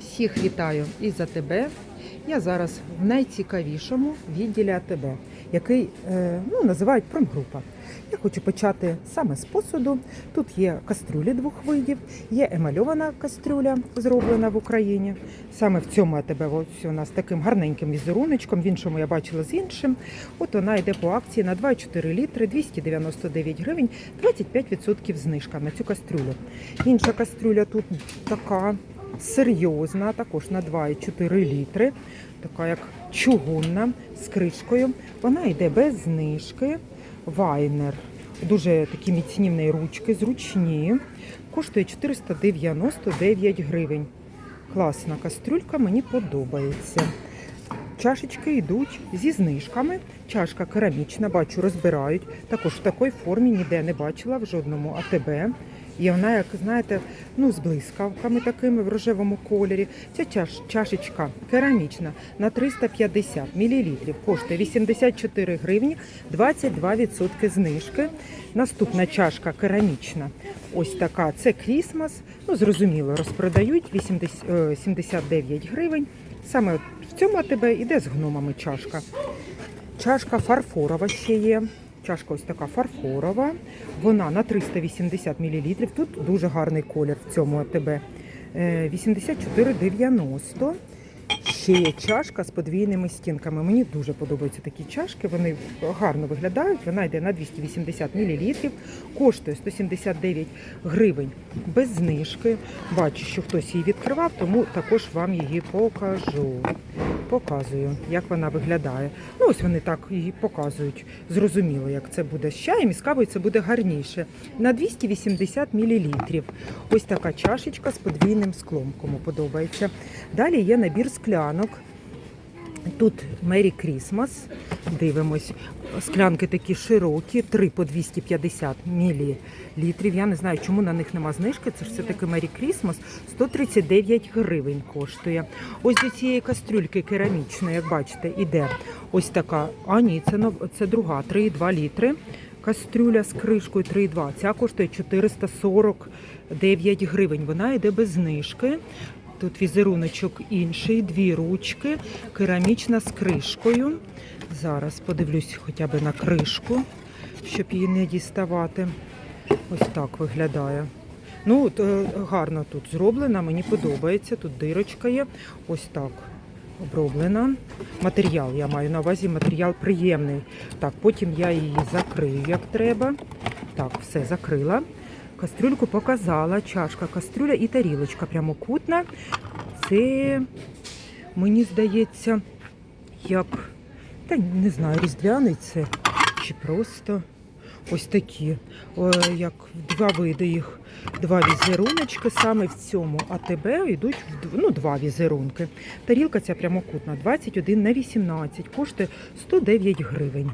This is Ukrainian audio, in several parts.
Всіх вітаю і за тебе. Я зараз в найцікавішому відділі АТБ, який е, ну, називають промгрупа. Я хочу почати саме з посуду. Тут є кастрюлі двох видів, є емальована кастрюля, зроблена в Україні. Саме в цьому АТБ ось у нас таким гарненьким візеруночком. В іншому я бачила з іншим. От вона йде по акції на 2,4 літри, 299 гривень, 25% знижка на цю кастрюлю. Інша кастрюля тут така серйозна, також на 2,4 літри, така як чугунна з кришкою. Вона йде без знижки. Вайнер. Дуже такі міцні в неї ручки, зручні. Коштує 499 гривень. Класна кастрюлька, мені подобається. Чашечки йдуть зі знижками. Чашка керамічна, бачу, розбирають. Також в такій формі ніде не бачила в жодному АТБ. І вона, як знаєте, ну з блискавками такими в рожевому кольорі. Ця чаш, чашечка керамічна на 350 мл. Коштує 84 гривні, 22% знижки. Наступна чашка керамічна. Ось така. Це Крісмас. Ну, зрозуміло, розпродають 80, е, 79 гривень. Саме в цьому АТБ іде з гномами чашка. Чашка фарфорова ще є. Чашка ось така фарфорова. Вона на 380 мл. Тут дуже гарний колір в цьому АТБ. Е, 84,90. Ще є чашка з подвійними стінками. Мені дуже подобаються такі чашки. Вони гарно виглядають. Вона йде на 280 мл. Коштує 179 гривень без знижки. Бачу, що хтось її відкривав, тому також вам її покажу. Показую, як вона виглядає. Ну, ось вони так її показують. Зрозуміло, як це буде з чаєм і з кавою це буде гарніше. На 280 мл. Ось така чашечка з подвійним склом, кому подобається. Далі є набір склянок. Тут Мері Крісмас. Дивимось. Склянки такі широкі, 3 по 250 мл. Я не знаю, чому на них нема знижки. Це ж все-таки Мері Крісмас. 139 гривень коштує. Ось до цієї кастрюльки керамічної, як бачите, іде ось така. А ні, це, це друга, 3,2 літри. Кастрюля з кришкою 3,2. Ця коштує 449 гривень. Вона йде без знижки. Тут візеруночок інший, дві ручки, керамічна з кришкою. Зараз подивлюсь хоча б на кришку, щоб її не діставати. Ось так виглядає. Ну, от, е, гарно тут зроблена, мені подобається. Тут дирочка є. Ось так оброблена. Матеріал я маю на увазі, матеріал приємний. Так, потім я її закрию, як треба. Так, все закрила. Кастрюльку показала, чашка, кастрюля і тарілочка прямокутна. Це, мені здається, як, та не знаю, різдвяний це чи просто ось такі, О, як два види їх, два візеруночки. Саме в цьому АТБ йдуть ну, два візерунки. Тарілка ця прямокутна 21 на 18, коштує 109 гривень.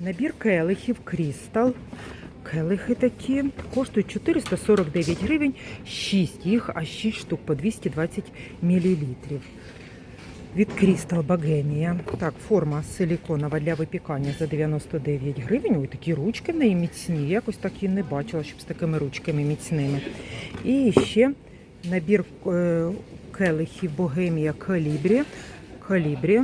Набір келихів Крістал. Келихи такі коштують 449 гривень, 6 їх, а 6 штук по 220 мл. Від Crystal Bohemia. Так, форма силіконова для випікання за 99 гривень. Ой, такі ручки в неї міцні. Якось так і не бачила, щоб з такими ручками міцними. І ще набір е, келихів Bohemia Калібрі. Калібрі.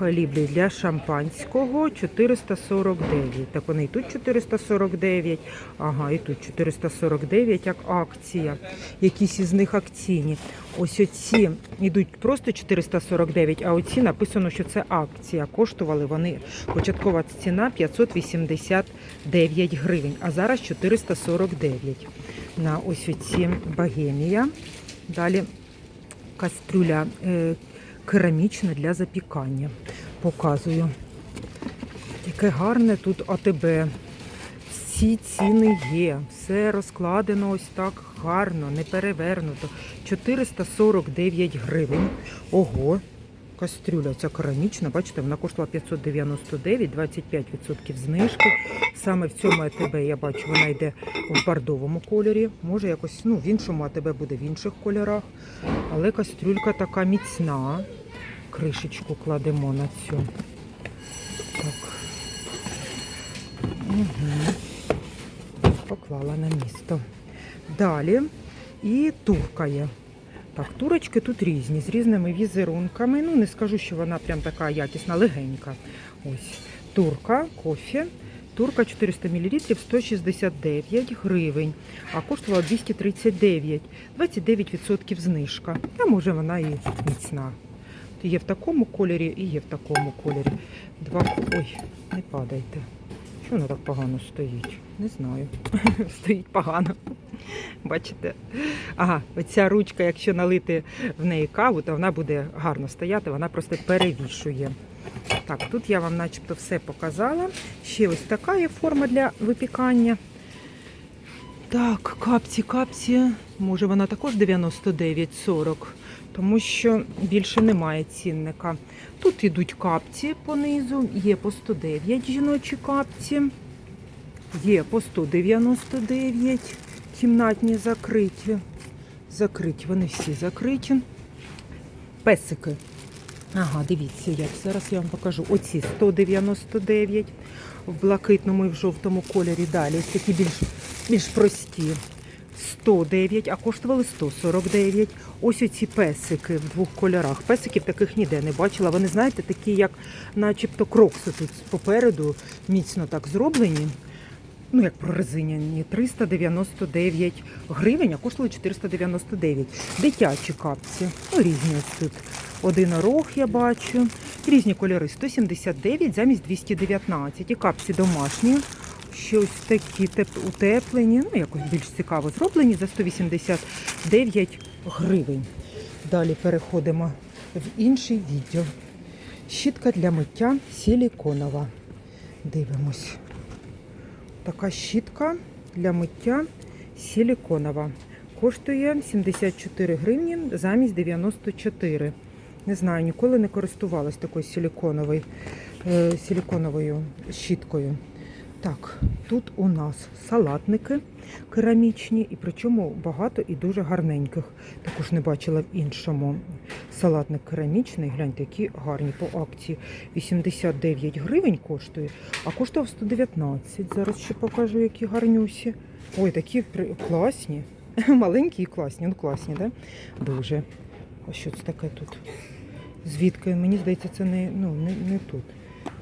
Калібрі для шампанського 449. Так вони і тут 449, ага, і тут 449, як акція. Якісь із них акційні. Ось оці йдуть просто 449, а оці написано, що це акція. Коштували вони початкова ціна 589 гривень, а зараз 449. На ось оці багемія. Далі кастрюля е, керамічна для запікання. Показую. Яке гарне тут АТБ. Всі ціни є. Все розкладено ось так гарно, не перевернуто. 449 гривень. Ого. Кастрюля ця керамічна, бачите, вона коштувала 599, 25% знижки. Саме в цьому АТБ я бачу, вона йде в бордовому кольорі. Може якось, ну, в іншому АТБ буде в інших кольорах. Але кастрюлька така міцна. Кришечку кладемо на цю. Так. Угу. Поклала на місто. Далі і турка є. Так, турочки тут різні, з різними візерунками. Ну, не скажу, що вона прям така якісна, легенька. Ось турка, кофе. Турка 400 мл 169 гривень, а коштувала 239, 29% знижка. А може вона і міцна. Є в такому кольорі і є в такому кольорі. Два... Ой, не падайте. Чого воно так погано стоїть? Не знаю. Стоїть погано. Бачите? Ага, оця ручка, якщо налити в неї каву, то вона буде гарно стояти, вона просто перевішує. Так, тут я вам начебто все показала. Ще ось така є форма для випікання. Так, капці, капці. Може вона також 99,40, тому що більше немає цінника. Тут ідуть капці понизу, є по 109 жіночі капці, є по 199 кімнатні закриті. Закриті, вони всі закриті. Песики. Ага, дивіться, як зараз я вам покажу. Оці 199 в блакитному і в жовтому кольорі. Далі такі більш, більш прості. 109, а коштували 149. Ось оці песики в двох кольорах. Песиків таких ніде не бачила. Вони, знаєте, такі, як начебто крокси тут попереду, міцно так зроблені. Ну, як прорезиняні, 399 гривень, а коштували 499. Дитячі капці. Ну, різні ось тут. Один орох я бачу. Різні кольори 179 замість 219. І капці домашні. Ще ось такі утеплені, ну якось більш цікаво зроблені за 189 гривень. Далі переходимо в інший відділ. Щітка для миття силіконова. Дивимось. Така щітка для миття силіконова. Коштує 74 гривні замість 94. Не знаю, ніколи не користувалась такою е, силіконовою щіткою. Так, тут у нас салатники керамічні, і причому багато і дуже гарненьких. Також не бачила в іншому. Салатник керамічний, гляньте, які гарні по акції. 89 гривень коштує, а коштував 119. Зараз ще покажу, які гарнюсі. Ой, такі класні. Маленькі і класні. Ну класні, да? Дуже. А що це таке тут? Звідки? Мені здається, це не, ну, не, не тут.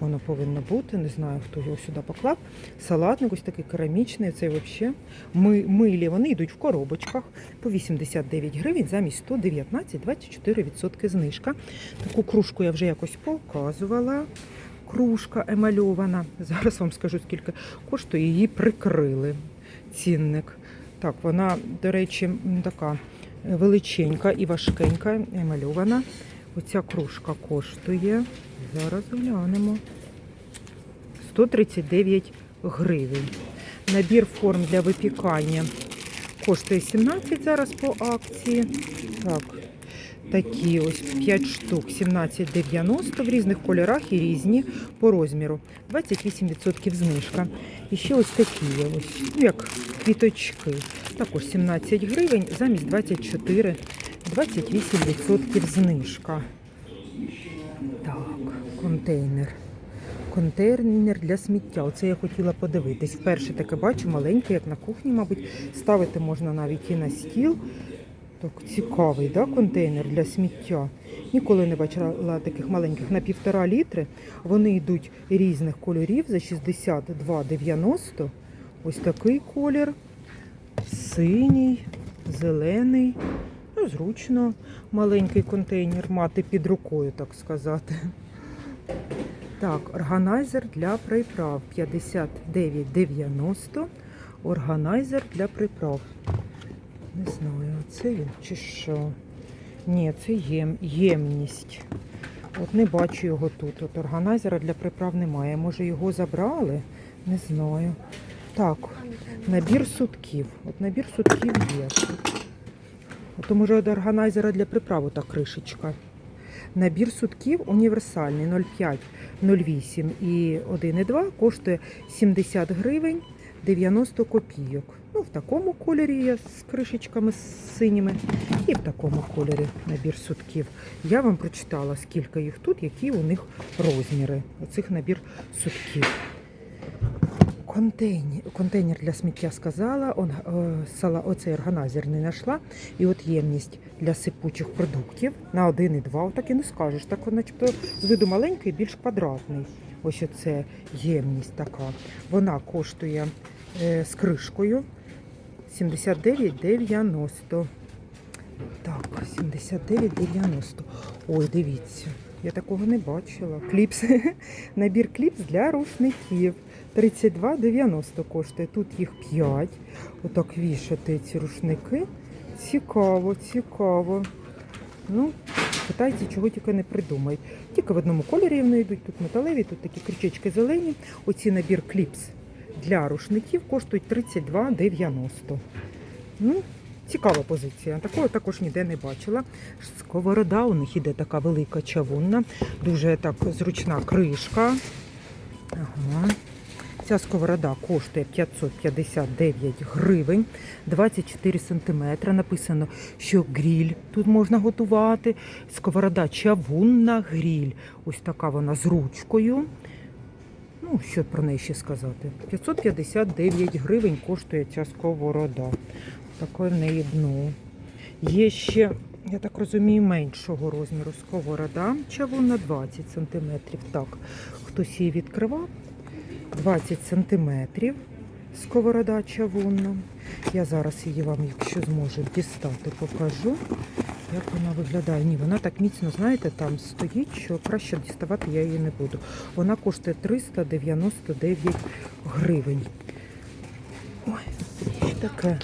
Воно повинно бути, не знаю, хто його сюди поклав. Салатник ось такий керамічний, це взагалі ми, милі. Вони йдуть в коробочках по 89 гривень замість 119, 24% знижка. Таку кружку я вже якось показувала. Кружка емальована. Зараз вам скажу, скільки коштує. Її прикрили. Цінник. Так, вона, до речі, така величенька і важкенька, емальована. Оця кружка коштує. Зараз глянемо. 139 гривень. Набір форм для випікання коштує 17 зараз по акції. Так, такі ось 5 штук, 17,90 в різних кольорах і різні по розміру. 28% знижка. І ще ось такі ось, ну, як квіточки. Також 17 гривень замість 24, 28% знижка. Так, контейнер. Контейнер для сміття. Оце я хотіла подивитись. Вперше таке бачу, маленький, як на кухні, мабуть. Ставити можна навіть і на стіл. Так, цікавий, да, контейнер для сміття. Ніколи не бачила таких маленьких на півтора літри. Вони йдуть різних кольорів за 62,90. Ось такий колір. Синій, зелений. Ну, зручно маленький контейнер мати під рукою, так сказати. Так, органайзер для приправ 59,90. Органайзер для приправ. Не знаю, це він чи що. Ні, це єм, ємність. От не бачу його тут. От органайзера для приправ немає. Може його забрали? Не знаю. Так, набір сутків. От набір сутків є. От може від органайзера для приправ та кришечка. Набір сутків універсальний 0,5, 0,8 і 1,2 коштує 70 гривень 90 копійок. Ну, в такому кольорі є з кришечками синіми і в такому кольорі набір сутків. Я вам прочитала, скільки їх тут, які у них розміри. Оцих набір сутків. Контейнер, контейнер для сміття сказала, он, е, сала, оцей органайзер не знайшла. І от ємність для сипучих продуктів на 1,2, отак і не скажеш. Так, начебто, з виду маленький, більш квадратний. Ось оце ємність така. Вона коштує е, з кришкою 79,90. Так, 79,90. Ой, дивіться, я такого не бачила. Кліпс. Набір кліпс для рушників. 32,90 коштує. Тут їх 5. Отак вішати ці рушники. Цікаво, цікаво. Ну, питайте, чого тільки не придумають. Тільки в одному кольорі вони йдуть. Тут металеві, тут такі крючечки зелені. Оці набір кліпс для рушників коштують 32,90. Ну, цікава позиція. Такого також ніде не бачила. Сковорода у них іде така велика чавунна, дуже так зручна кришка. Ага. Ця сковорода коштує 559 гривень, 24 сантиметри. Написано, що гріль тут можна готувати. Сковорода чавунна гріль. Ось така вона з ручкою. Ну, що про неї ще сказати? 559 гривень коштує ця сковорода. Таке в неї дно. Є ще, я так розумію, меншого розміру сковорода. Чавунна 20 см. Так, хтось її відкривав. 20 сантиметрів сковорода чавунна. Я зараз її вам, якщо зможу, дістати, покажу, як вона виглядає. Ні, вона так міцно, знаєте, там стоїть, що краще діставати я її не буду. Вона коштує 399 гривень. Ой, таке?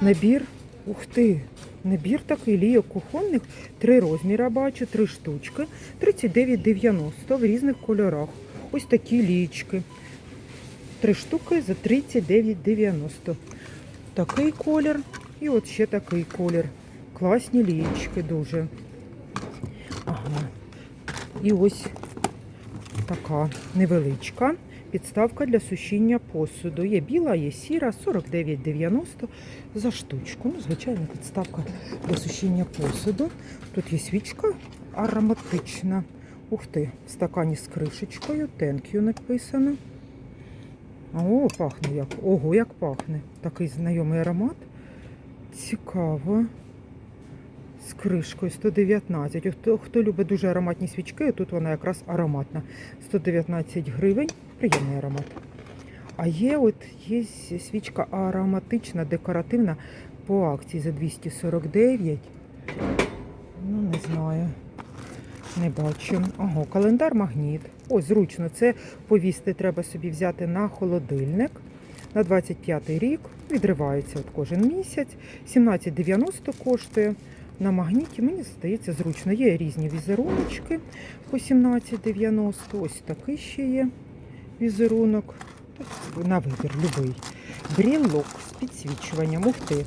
Набір, ух ти, набір такий лійок кухонних, три розміри бачу, три штучки, 39,90 в різних кольорах. Ось такі лічки. Три штуки за 39,90. Такий колір і от ще такий колір. Класні лічки дуже. Ага. І ось така невеличка підставка для сушіння посуду. Є біла, є сіра, 49,90 за штучку. Ну, звичайна підставка для сушіння посуду. Тут є свічка ароматична. Ух ти, в стакані з кришечкою, you написано. О, пахне як. Ого, як пахне. Такий знайомий аромат. Цікаво. З кришкою 119. Хто, хто любить дуже ароматні свічки, тут вона якраз ароматна. 119 гривень. Приємний аромат. А є от є свічка ароматична, декоративна по акції за 249. Ну, не знаю. Не бачу. Ого, календар магніт. О, зручно. Це повісти треба собі взяти на холодильник. На 25 рік відривається от кожен місяць. 17,90 коштує. На магніті, мені здається, зручно. Є різні візеруночки по 17,90. Ось такий ще є візерунок. На вибір любий. Брілок з підсвічуванням. Ух ти.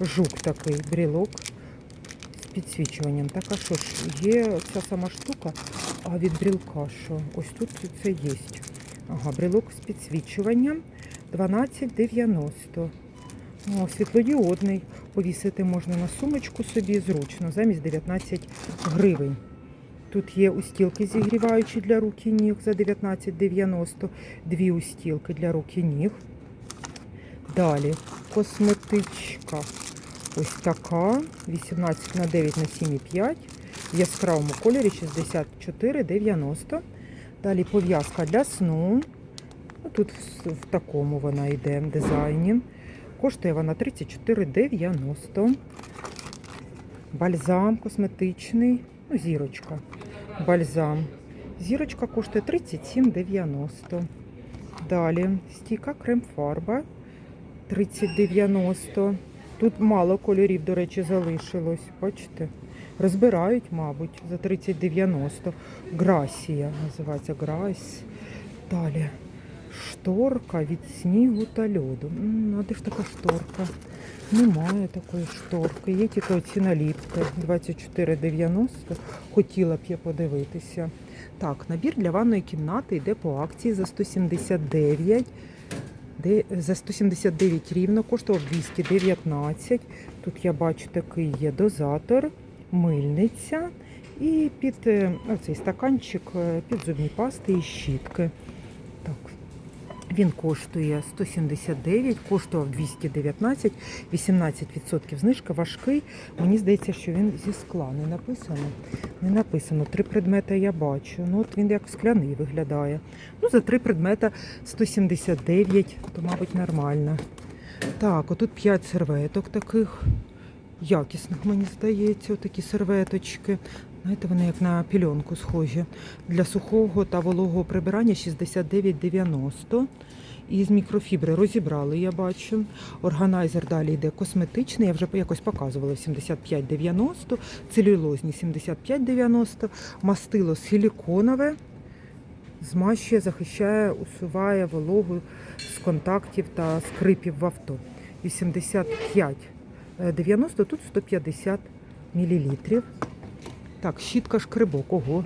Жук такий брілок підсвічуванням. Так, а що ж, є ця сама штука, а від брілка що? Ось тут це є. Ага, брілок з підсвічуванням 12,90. О, світлодіодний. Повісити можна на сумочку собі зручно, замість 19 гривень. Тут є устілки зігріваючі для рук і ніг за 19,90. Дві устілки для рук і ніг. Далі косметичка. Ось така. 18 на 9 на 7,5. В яскравому кольорі 64,90. Далі пов'язка для сну. Ну, Тут в, в такому вона йде дизайні. Коштує вона 34,90. Бальзам косметичний. Ну, зірочка. Бальзам. Зірочка коштує 37,90. Далі стійка крем-фарба 30,90. Тут мало кольорів, до речі, залишилось. Бачите? Розбирають, мабуть, за 30,90. Грасія називається Грась. Далі шторка від снігу та льоду. А де ж така шторка? Немає такої шторки. Є тільки оці наліпки 24,90. Хотіла б я подивитися. Так, набір для ванної кімнати йде по акції за 179. За 179 рівно, коштував 219. Тут я бачу такий є дозатор, мильниця і під е, оцей стаканчик е, під зубні пасти і щітки. Він коштує 179, коштував 219, 18% знижка, важкий. Мені здається, що він зі скла не написано. Не написано. Три предмети я бачу. Ну, от він як скляний виглядає. Ну, за три предмета 179, то, мабуть, нормально. Так, отут 5 серветок таких якісних, мені здається, отакі серветочки. Знаєте, вони як на пільонку схожі. Для сухого та вологого прибирання 69,90. І з мікрофібри розібрали, я бачу. Органайзер далі йде косметичний, я вже якось показувала 75,90, целюлозні 75,90, мастило силіконове, змащує, захищає, усуває вологу з контактів та скрипів в авто. 85,90, тут 150 мл. Так, щітка шкребок. Ого,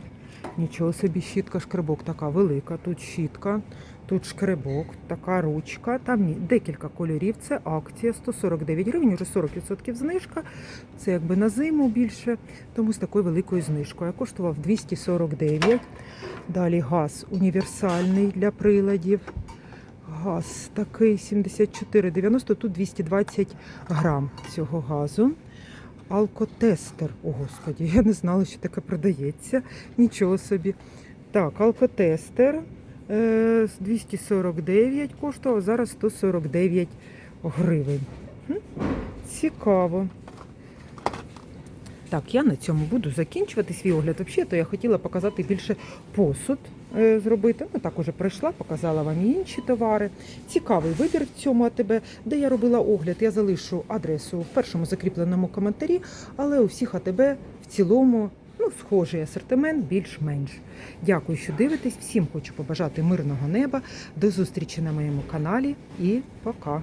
нічого собі, щітка шкребок така велика. Тут щітка, тут шкребок, така ручка. Там декілька кольорів. Це акція 149 гривень, вже 40% знижка. Це якби на зиму більше, тому з такою великою знижкою. Я коштував 249. Далі газ універсальний для приладів. Газ такий 74,90, тут 220 грам цього газу. Алкотестер. О, господі, я не знала, що таке продається. Нічого собі. Так, алкотестер е, з 249 коштував, зараз 149 гривень. Цікаво. Так, я на цьому буду закінчувати свій огляд. Взагалі, то я хотіла показати більше посуд е, зробити. Ну, так уже прийшла, показала вам інші товари. Цікавий вибір в цьому АТБ, де я робила огляд. Я залишу адресу в першому закріпленому коментарі, але у всіх АТБ в цілому ну, схожий асортимент, більш-менш. Дякую, що дивитесь. Всім хочу побажати мирного неба. До зустрічі на моєму каналі і пока.